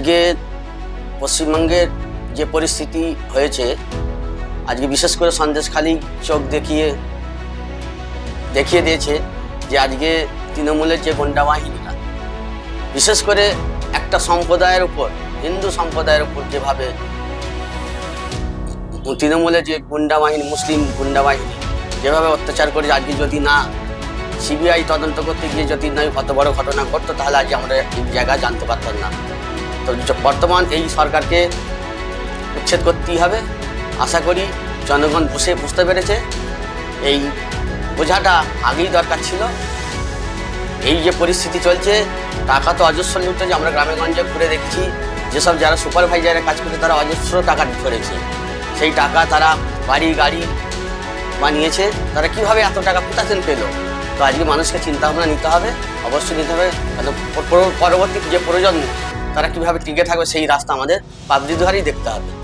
আজকে পশ্চিমবঙ্গের যে পরিস্থিতি হয়েছে, আজকে বিশেষ করে সন্দেশখালি চোখ দেখিয়ে দেখিয়ে দিয়েছে যে আজকে তৃণমূলের যে গুন্ডা বাহিনীরা বিশেষ করে একটা সম্প্রদায়ের উপর, হিন্দু সম্প্রদায়ের উপর যেভাবে তৃণমূলের যে গুন্ডা বাহিনী, মুসলিম গুন্ডা বাহিনী, যেভাবে অত্যাচার করে আজকে যদি না সিবিআই তদন্ত করতে গিয়ে যদি না কত বড় ঘটনা ঘটতো, তাহলে আজকে আমরা এই জায়গা জানতে পারতাম না। বর্তমান এই সরকারকে উচ্ছেদ করতেই হবে। আশা করি জনগণ বুঝে বুঝতে পেরেছে। এই বোঝাটা আগেই দরকার ছিল। এই যে পরিস্থিতি চলছে, টাকা তো অজস্র লুটে যে আমরা গ্রামে গঞ্জে ঘুরে দেখছি, যেসব যারা সুপারভাইজারে কাজ করছে তারা অজস্র টাকা করেছে। সেই টাকা তারা বাড়ি, গাড়ি বানিয়েছে। তারা কীভাবে এত টাকা কোথাছেন পেল? তো আজকে মানুষকে চিন্তা ভাবনা নিতে হবে। অবশ্যই নিতে হবে। পরবর্তী যে প্রয়োজন তারা কীভাবে টিকে থাকবে সেই রাস্তা আমাদের পাবলিক দেখতে হবে।